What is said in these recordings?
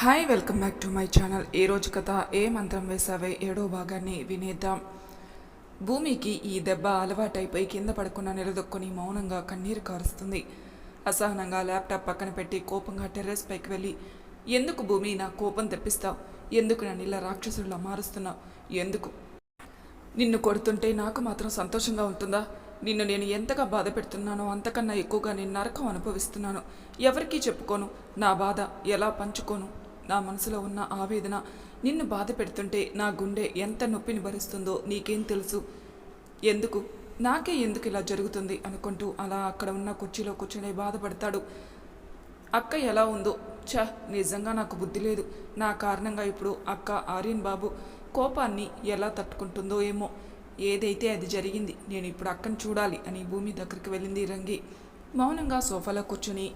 Hi welcome back to my channel ఏ రోజు కథ ఏ మంత్రం వేసావే? ఏడో భాగాన్ని వినేద్దాం. భూమికి ఈ దెబ్బ అలవాటైపోయి కింద పడకుండా నిలదొక్కుని మౌనంగా కన్నీరు కారుస్తుంది. అసహనంగా ల్యాప్టాప్ పక్కన పెట్టి కోపంగా టెర్రస్ పైకి వెళ్ళి ఎందుకు భూమి నా కోపం తెప్పిస్తావు? ఎందుకు నన్ను ఇలా రాక్షసుడిలా మారుస్తున్నావు? ఎందుకు? నిన్ను కొడుతుంటే నాకు మాత్రం సంతోషంగా ఉంటుందా? నిన్ను నేను ఎంతగా బాధ పెడుతున్నానో అంతకన్నా ఎక్కువగా నేను నరకం అనుభవిస్తున్నాను. ఎవరికీ చెప్పుకోను. నా బాధ ఎలా పంచుకోను? నా మనసులో ఉన్న ఆవేదన నిన్ను బాధ పెడుతుంటే నా గుండె ఎంత నొప్పిని భరిస్తుందో నీకేం తెలుసు? ఎందుకు? నాకే ఎందుకు ఇలా జరుగుతుంది? అనుకుంటూ అలా అక్కడ ఉన్న కుర్చీలో కూర్చొని బాధపడతాడు. అక్క ఎలా ఉందో? ఛ నిజంగా నాకు బుద్ధి లేదు. నా కారణంగా ఇప్పుడు అక్క ఆర్యన్ బాబు కోపాన్ని ఎలా తట్టుకుంటుందో ఏమో. ఏదైతే అది జరిగింది నేను ఇప్పుడు అక్కను చూడాలి అని భూమి దగ్గరికి వెళ్ళింది రంగి. మౌనంగా సోఫాలో కూర్చొని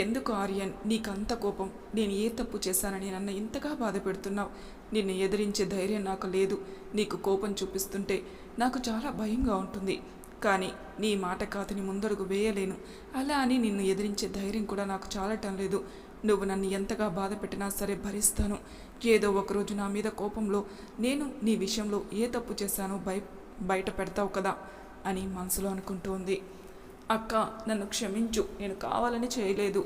ఎందుకు ఆర్యన్? నీకంత కోపం. నేను ఏ తప్పు చేశానని నన్ను ఇంతగా బాధ పెడుతున్నావు నిన్ను ఎదిరించే ధైర్యం నాకు లేదు. నీకు కోపం చూపిస్తుంటే నాకు చాలా భయంగా ఉంటుంది. కానీ నీ మాట కాతని ముందడుగు వేయలేను. అలా అని నిన్ను ఎదిరించే ధైర్యం కూడా నాకు చాలటం లేదు. నువ్వు నన్ను ఎంతగా బాధ పెట్టినా సరే భరిస్తాను. ఏదో ఒకరోజు నా మీద కోపంలో నేను నీ విషయంలో ఏ తప్పు చేశానో బయ బయట పెడతావు కదా అని మనసులో అనుకుంటూ ఉంది అక్క నన్ను క్షమించు. నేను కావాలని చేయలేదు.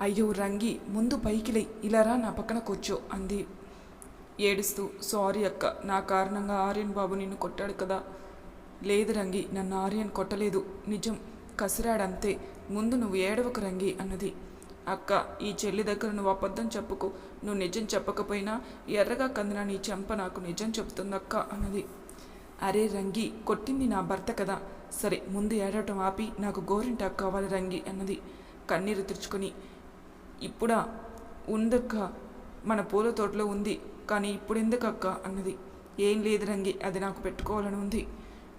అయ్యో రంగి ముందు పైకి లే ఇలారా నా పక్కన కూర్చో అంది. ఏడుస్తూ సారీ అక్క నా కారణంగా ఆర్యన్ బాబు నిన్ను కొట్టాడు కదా. లేదు రంగి నన్ను ఆర్యన్ కొట్టలేదు. నిజం కసిరాడంతే. ముందు నువ్వు ఏడవకు రంగి అన్నది. అక్క ఈ చెల్లి దగ్గర నువ్వు అబద్ధం చెప్పుకు. నువ్వు నిజం చెప్పకపోయినా ఎర్రగా కందిన నీ చెంప నాకు నిజం చెప్తుందక్క అన్నది. అరే రంగి కొట్టింది నా భర్త కదా. సరే ముందు ఏడవటం ఆపి నాకు గోరింటాకు కావాలి రంగి అన్నది కన్నీరు తుడుచుకొని ఇప్పుడా? ఉందక్క? మన పూల తోటలో ఉంది కానీ ఇప్పుడు ఎందుకు అక్క అన్నది. ఏం లేదు రంగి అది నాకు పెట్టుకోవాలని ఉంది.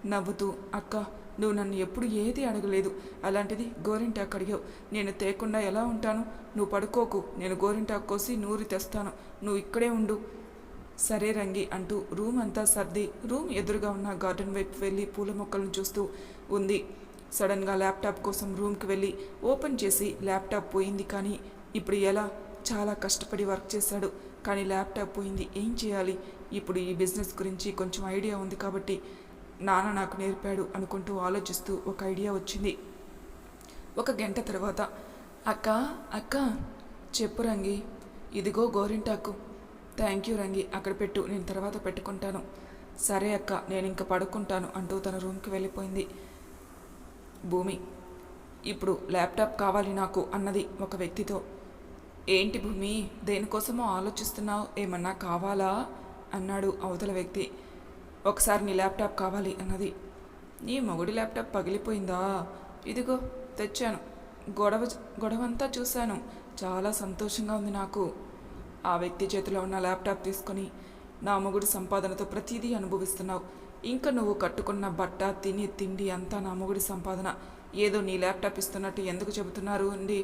నవ్వుతూ అక్క నువ్వు నన్ను ఎప్పుడు ఏది అడగలేదు. అలాంటిది గోరింటాకు అడిగావు. నేను తేకుండా ఎలా ఉంటాను? నువ్వు పడుకోకు. నేను గోరింటాకు కోసి నూరి తెస్తాను. నువ్వు ఇక్కడే ఉండు. సరే రంగి అంటూ రూమ్ అంతా సర్ది రూమ్ ఎదురుగా ఉన్న గార్డెన్ వైపు వెళ్ళి పూల మొక్కలను చూస్తూ ఉంది. సడన్గా ల్యాప్టాప్ కోసం రూమ్కి వెళ్ళి ఓపెన్ చేసి ల్యాప్టాప్ పోయింది కానీ ఇప్పుడు ఎలా? చాలా కష్టపడి వర్క్ చేశాడు కానీ ల్యాప్టాప్ పోయింది. ఏం చేయాలి? ఇప్పుడు ఈ బిజినెస్ గురించి కొంచెం ఐడియా ఉంది కాబట్టి నాన్న నాకు నేర్పాడు అనుకుంటూ ఆలోచిస్తూ ఒక ఐడియా వచ్చింది. ఒక గంట తర్వాత అక్క అక్క చెప్పు రంగి ఇదిగో గోరింటాకు. థ్యాంక్ యూ రంగి అక్కడ పెట్టు నేను తర్వాత పెట్టుకుంటాను. సరే అక్క నేను ఇంక పడుకుంటాను అంటూ తన రూమ్కి వెళ్ళిపోయింది. భూమి ఇప్పుడు ల్యాప్టాప్ కావాలి నాకు అన్నది ఒక వ్యక్తితో. ఏంటి భూమి దేనికోసమో ఆలోచిస్తున్నావు? ఏమన్నా కావాలా? అన్నాడు అవతల వ్యక్తి. ఒకసారి నీ ల్యాప్టాప్ కావాలి అన్నది. నీ మొగుడి ల్యాప్టాప్ పగిలిపోయిందా? ఇదిగో తెచ్చాను. గొడవ గొడవంతా చూశాను. చాలా సంతోషంగా ఉంది నాకు. ఆ వ్యక్తి చేతిలో ఉన్న ల్యాప్టాప్ తీసుకొని నా మొగుడు సంపాదనతో ప్రతిదీ అనుభవిస్తున్నావు. ఇంకా నువ్వు కట్టుకున్న బట్ట తిని తిండి అంతా నా మొగుడి సంపాదన. ఏదో నీ ల్యాప్టాప్ ఇస్తున్నట్టు ఎందుకు చెబుతున్నారు అండి?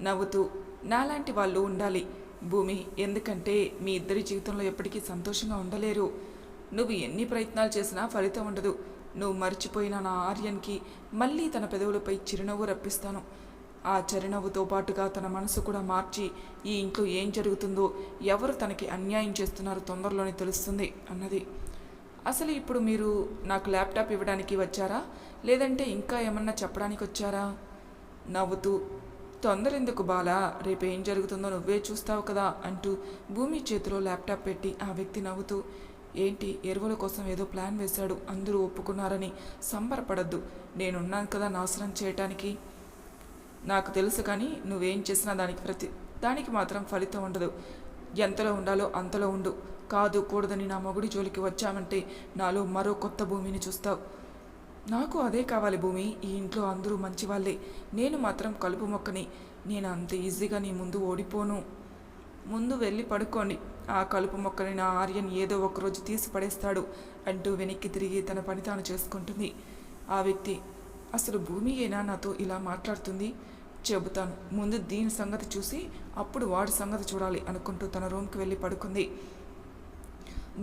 నవ్వుతూ నాలాంటి వాళ్ళు ఉండాలి. భూమి ఎందుకంటే మీ ఇద్దరి జీవితంలో ఎప్పటికీ సంతోషంగా ఉండలేరు. నువ్వు ఎన్ని ప్రయత్నాలు చేసినా ఫలితం ఉండదు. నువ్వు మర్చిపోయిన నా ఆర్యన్కి మళ్ళీ తన పెదవులపై చిరునవ్వు రప్పిస్తాను. ఆ చిరునవ్వుతో పాటుగా తన మనసు కూడా మార్చి ఈ ఇంట్లో ఏం జరుగుతుందో ఎవరు తనకి అన్యాయం చేస్తున్నారో తొందరలోనే తెలుస్తుంది అన్నది. అసలు ఇప్పుడు మీరు నాకు ల్యాప్టాప్ ఇవ్వడానికి వచ్చారా? లేదంటే ఇంకా ఏమన్నా చెప్పడానికి వచ్చారా? నవ్వుతూ తొందర ఎందుకు బాలా? రేపు ఏం జరుగుతుందో నువ్వే చూస్తావు కదా అంటూ భూమి చేతిలో ల్యాప్టాప్ పెట్టి ఆ వ్యక్తి నవ్వుతూ ఏంటి ఎరువుల కోసం ఏదో ప్లాన్ వేశాడు అందరూ ఒప్పుకున్నారని సంబరపడద్దు. నేనున్నాను కదా నాశనం చేయటానికి. నాకు తెలుసు కానీ నువ్వేం చేసినా దానికి ప్రతి దానికి మాత్రం ఫలితం ఉండదు. ఎంతలో ఉండాలో అంతలో ఉండు. కాదు కూడదని నా మొగుడి జోలికి వచ్చామంటే నాలో మరో కొత్త భూమిని చూస్తావు. నాకు అదే కావాలి భూమి ఈ ఇంట్లో అందరూ మంచి వాళ్ళే నేను మాత్రం కలుపు మొక్కని నేను అంత ఈజీగా నీ ముందు ఓడిపోను. ముందు వెళ్ళి పడుకోండి. ఆ కలుపు మొక్కని నా ఆర్యన్ ఏదో ఒకరోజు తీసి పడేస్తాడు అంటూ వెనక్కి తిరిగి తన పని తాను చేసుకుంటుంది. ఆ వ్యక్తి అసలు భూమి ఏనా నాతో ఇలా మాట్లాడుతుంది? చెబుతాను. ముందు దీని సంగతి చూసి అప్పుడు వాడి సంగతి చూడాలి అనుకుంటూ తన రూమ్కి వెళ్ళి పడుకుంది.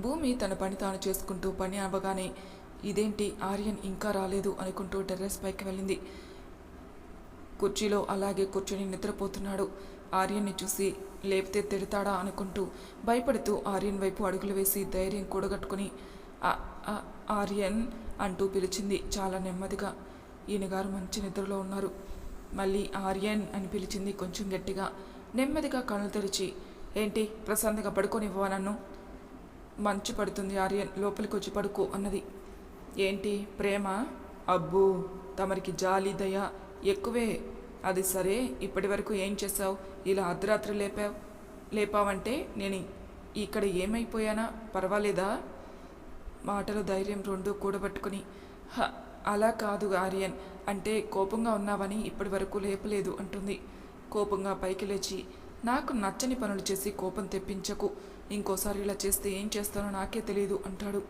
భూమి తన పని తాను చేసుకుంటూ పని అవ్వగానే ఇదేంటి? ఆర్యన్ ఇంకా రాలేదు అనుకుంటూ టెర్రస్ పైకి వెళ్ళింది. కుర్చీలో అలాగే కూర్చొని నిద్రపోతున్నాడు. ఆర్యన్ని చూసి లేపితే తిడతాడా అనుకుంటూ భయపడుతూ ఆర్యన్ వైపు అడుగులు వేసి ధైర్యం కూడగట్టుకుని ఆర్యన్ అంటూ పిలిచింది చాలా నెమ్మదిగా. ఈయన గారు మంచి నిద్రలో ఉన్నారు. మళ్ళీ ఆర్యన్ అని పిలిచింది కొంచెం గట్టిగా. నెమ్మదిగా కళ్ళు తెరిచి ఏంటి? ప్రశాంతంగా పడుకోనివ్వవా నన్ను? మంచు పడుతుంది ఆర్యన్. లోపలికి వచ్చి పడుకో అన్నది. ఏంటి? ప్రేమ? అబ్బో! తమరికి జాలి దయ ఎక్కువే. అది సరే. ఇప్పటి వరకు ఏం చేసావు ఇలా అర్ధరాత్రి లేపావు లేపావంటే నేను ఇక్కడ ఏమైపోయానా? పర్వాలేదా? మాటలు ధైర్యం రెండు కూడబట్టుకుని "హ, అలా కాదు ఆర్యన్. అంటే కోపంగా ఉన్నావని ఇప్పటి వరకు లేపలేదు అంటుంది. కోపంగా పైకి లేచి నాకు నచ్చని పనులు చేసి కోపం తెప్పించకు. ఇంకోసారి ఇలా చేస్తే ఏం చేస్తానో నాకే తెలియదు అంటాడు.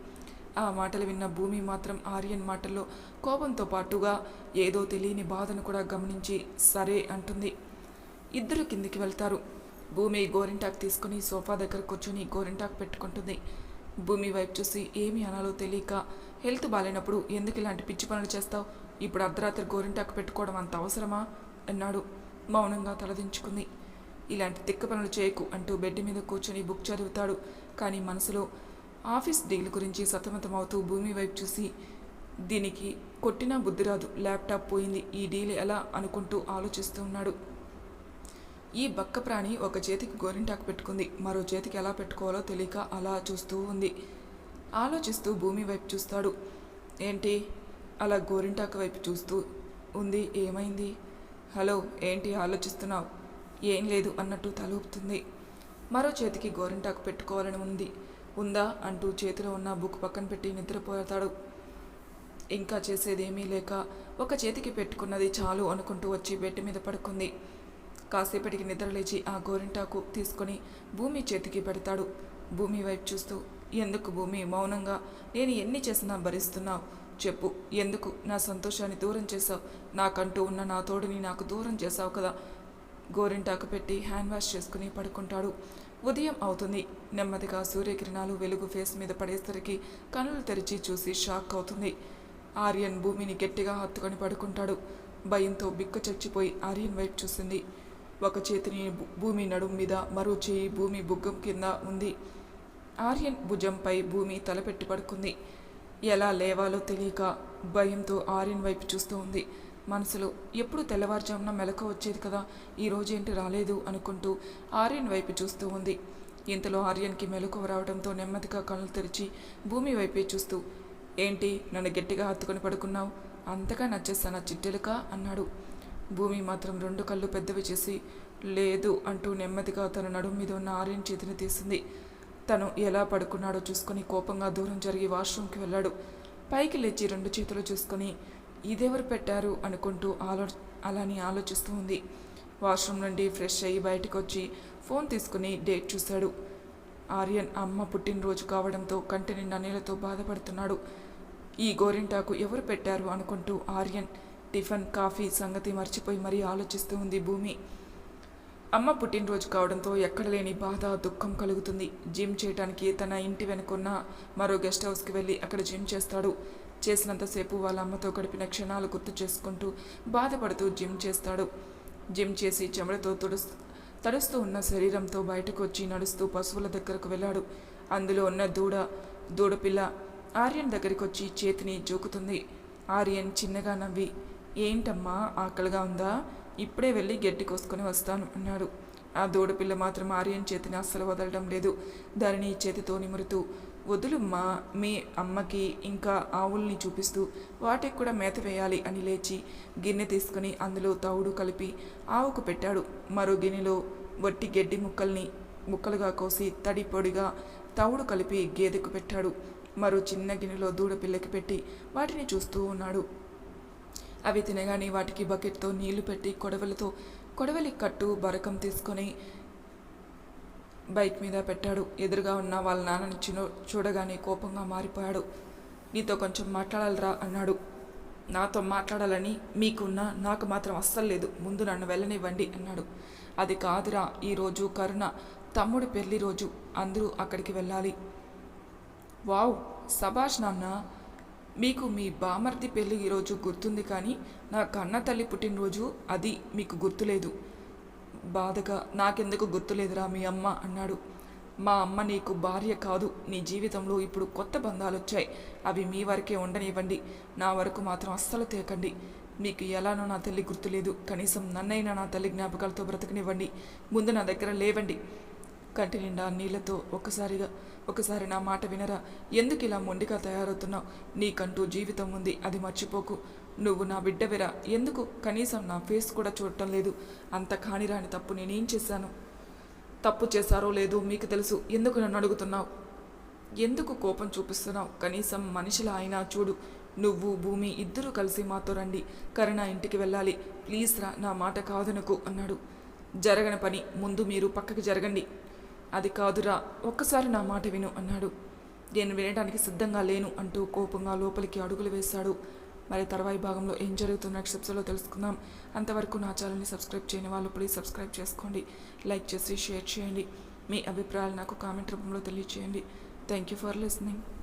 ఆ మాటలు విన్న భూమి మాత్రం ఆర్యన్ మాటల్లో కోపంతో పాటుగా ఏదో తెలియని బాధను కూడా గమనించి సరే అంటుంది. ఇద్దరు కిందికి వెళ్తారు. భూమి గోరింటాక్ తీసుకుని సోఫా దగ్గర కూర్చొని గోరింటాక్ పెట్టుకుంటుంది. భూమి వైపు చూసి ఏమి అనాలో తెలియక హెల్త్ బాగాలేనప్పుడు ఎందుకు ఇలాంటి పిచ్చి పనులు చేస్తావు? ఇప్పుడు అర్ధరాత్రి గోరింటాకు పెట్టుకోవడం అంత అవసరమా? అన్నాడు. మౌనంగా తలదించుకుంది. ఇలాంటి తిక్క పనులు చేయకు అంటూ బెడ్ మీద కూర్చొని బుక్ చదువుతాడు. కానీ మనసులో ఆఫీస్ డీల్ గురించి సతమతమవుతూ భూమి వైపు చూసి దీనికి కొట్టినా బుద్ధి రాదు. ల్యాప్టాప్ పోయింది. ఈ డీల్ ఎలా? అనుకుంటూ ఆలోచిస్తూ ఉన్నాడు. ఈ బక్క ప్రాణి ఒక చేతికి గోరింటాకు పెట్టుకుంది. మరో చేతికి ఎలా పెట్టుకోవాలో తెలియక అలా చూస్తూ ఉంది. ఆలోచిస్తూ భూమి వైపు చూస్తాడు. ఏంటి? అలా గోరింటాకు వైపు చూస్తూ ఉంది. ఏమైంది? హలో ఏంటి ఆలోచిస్తున్నావు? ఏం లేదు అన్నట్టు తల ఊపుతుంది. మరో చేతికి గోరింటాకు పెట్టుకోవాలని ఉంది. ఉందా? అంటూ చేతిలో ఉన్న బుక్ పక్కన పెట్టి నిద్రపోతాడు. ఇంకా చేసేదేమీ లేక ఒక చేతికి పెట్టుకున్నది చాలు అనుకుంటూ వచ్చి బెడ్ మీద పడుకుంది. కాసేపటికి నిద్రలేచి ఆ గోరింటాకు తీసుకొని భూమి చేతికి పెడతాడు. భూమి వైపు చూస్తూ ఎందుకు భూమి? మౌనంగా. నేను ఎన్ని చేసినా భరిస్తున్నావు. చెప్పు ఎందుకు నా సంతోషాన్ని దూరం చేసావు నాకంటూ ఉన్న నా తోడుని నాకు దూరం చేసావు కదా. గోరింటాకు పెట్టి హ్యాండ్ వాష్ చేసుకుని పడుకుంటాడు. ఉదయం అవుతుంది. నెమ్మదిగా సూర్యకిరణాలు వెలుగు ఫేస్ మీద పడేసరికి కనులు తెరిచి చూసి షాక్ అవుతుంది. ఆర్యన్ భూమిని గట్టిగా హత్తుకొని పడుకుంటాడు. భయంతో బిక్కు చచ్చిపోయి ఆర్యన్ వైపు చూసింది. ఒక చేతిని భూ- భూమి నడుం మీద మరో చేయి భూమి బుగ్గం కింద ఉంది. ఆర్యన్ భుజంపై భూమి తలపెట్టి పడుకుంది. ఎలా లేవాలో తెలియక భయంతో ఆర్యన్ వైపు చూస్తూ ఉంది. మనసులో ఎప్పుడు తెల్లవారుజామున మెలకు వచ్చేది కదా ఈ రోజేంటి రాలేదు అనుకుంటూ ఆర్యన్ వైపు చూస్తూ ఉంది. ఇంతలో ఆర్యన్కి మెలకువ రావడంతో నెమ్మదిగా కళ్ళు తెరిచి భూమి వైపే చూస్తూ ఏంటి నన్ను గట్టిగా హత్తుకొని పడుకున్నావు? అంతగా నచ్చేస్తానా చిట్టెలుక? అన్నాడు. భూమి మాత్రం రెండు కళ్ళు పెద్దవి చేసి లేదు అంటూ నెమ్మదిగా తన నడుం మీద ఉన్న ఆర్యన్ చేతిని తీసింది. తను ఎలా పడుకున్నాడో చూసుకుని కోపంగా దూరం జరిగి వాష్రూమ్కి వెళ్ళాడు. పైకి లేచి రెండు చేతులు చూసుకొని ఇదెవరు పెట్టారు? అనుకుంటూ ఆలో అలాని ఆలోచిస్తూ ఉంది. వాష్రూమ్ నుండి ఫ్రెష్ అయ్యి బయటకు వచ్చి ఫోన్ తీసుకుని డేట్ చూశాడు. ఆర్యన్ అమ్మ పుట్టినరోజు కావడంతో కంటి నిండా నీళ్ళతో బాధపడుతున్నాడు. ఈ గోరింటాకు ఎవరు పెట్టారు? అనుకుంటూ ఆర్యన్ టిఫిన్ కాఫీ సంగతి మర్చిపోయి మరీ ఆలోచిస్తూ ఉంది భూమి. అమ్మ పుట్టినరోజు కావడంతో ఎక్కడ లేని బాధ దుఃఖం కలుగుతుంది. జిమ్ చేయడానికి తన ఇంటి వెనుకున్న మరో గెస్ట్ హౌస్కి వెళ్ళి అక్కడ జిమ్ చేస్తాడు. చేసినంతసేపు వాళ్ళ అమ్మతో గడిపిన క్షణాలు గుర్తు చేసుకుంటూ బాధపడుతూ జిమ్ చేస్తాడు. జిమ్ చేసి చెమటతో తుడుస్తూ తడుస్తూ ఉన్న శరీరంతో బయటకు వచ్చి నడుస్తూ పశువుల దగ్గరకు వెళ్ళాడు. అందులో ఉన్న దూడ దూడపిల్ల ఆర్యన్ దగ్గరికి వచ్చి చేతిని జోకుతుంది. ఆర్యన్ చిన్నగా నవ్వి ఏంటమ్మా ఆకలిగా ఉందా? ఇప్పుడే వెళ్ళి గడ్డి కోసుకొని వస్తాను అన్నాడు. ఆ దూడపిల్ల మాత్రం ఆర్యన్ చేతిని అస్సలు వదలడం లేదు. దానిని చేతితో నిమురుతూ వదులుమ్మా మీ అమ్మకి ఇంకా ఆవుల్ని చూపిస్తూ వాటికి కూడా మేత వేయాలి అని లేచి గిన్నె తీసుకుని అందులో తవుడు కలిపి ఆవుకు పెట్టాడు. మరో గిన్నెలో వట్టి గడ్డి ముక్కల్ని ముక్కలుగా కోసి తడి పొడిగా తవుడు కలిపి గేదెకు పెట్టాడు. మరో చిన్న గిన్నెలో దూడపిల్లకి పెట్టి వాటిని చూస్తూ ఉన్నాడు. అవి తినగానే వాటికి బకెట్తో నీళ్ళు పెట్టి కొడవలితో కొడవలి కట్టు బరకం తీసుకొని బైక్ మీద పెట్టాడు. ఎదురుగా ఉన్న వాళ్ళ నాన్నని చిన్న చూడగానే కోపంగా మారిపోయాడు. నీతో కొంచెం మాట్లాడాలిరా అన్నాడు. నాతో మాట్లాడాలని మీకున్న నాకు మాత్రం అస్సలు లేదు. ముందు నన్ను వెళ్ళనివ్వండి అన్నాడు. అది కాదురా ఈరోజు కరుణ తమ్ముడి పెళ్ళి రోజు. అందరూ అక్కడికి వెళ్ళాలి. వావ్ సభాష్ నాన్న మీకు మీ బామర్ది పెళ్ళి ఈరోజు గుర్తుంది కానీ నా కన్న తల్లి పుట్టినరోజు అది మీకు గుర్తులేదు. బాధగా నాకెందుకు గుర్తులేదురా మీ అమ్మ అన్నాడు. మా అమ్మ నీకు భార్య కాదు నీ జీవితంలో ఇప్పుడు కొత్త బంధాలు వచ్చాయి అవి మీ వరకే ఉండనివ్వండి నా వరకు మాత్రం అస్సలు తేకండి. మీకు ఎలానో నా తల్లి గుర్తులేదు కనీసం నన్నైనా నా తల్లి జ్ఞాపకాలతో బ్రతకనివ్వండి ముందు నా దగ్గర లేవండి. కంటి నిండా నీళ్ళతో ఒక్కసారిగా ఒకసారి నా మాట వినరా? ఎందుకు ఇలా మొండిగా తయారవుతున్నావు? నీకంటూ జీవితం ఉంది అది మర్చిపోకు. నువ్వు నా బిడ్డవిరా. ఎందుకు? కనీసం నా ఫేస్ కూడా చూడటం లేదు. అంత కానిరాని తప్పు నేనేం చేశాను? తప్పు చేశారో లేదో మీకు తెలుసు. ఎందుకు నన్ను అడుగుతున్నావు? ఎందుకు కోపం చూపిస్తున్నావు? కనీసం మనిషిలా అయినా చూడు. నువ్వు భూమి ఇద్దరూ కలిసి మాతో రండి. కరుణ ఇంటికి వెళ్ళాలి. ప్లీజ్ రా నా మాట కాదనుకు అన్నాడు. జరగని పని ముందు మీరు పక్కకి జరగండి. అది కాదురా ఒక్కసారి నా మాట విను అన్నాడు. నేను వినడానికి సిద్ధంగా లేను అంటూ కోపంగా లోపలికి అడుగులు వేశాడు. మరి తర్వాయి భాగంలో ఏం జరుగుతున్న నెక్స్ట్ తెలుసుకుందాం. అంతవరకు నా ఛానల్ని సబ్స్క్రైబ్ చేయని వాళ్ళు ప్లీజ్ సబ్స్క్రైబ్ చేసుకోండి. లైక్ చేసి షేర్ చేయండి. మీ అభిప్రాయాలు నాకు కామెంట్ రూపంలో తెలియచేయండి. Thank you for listening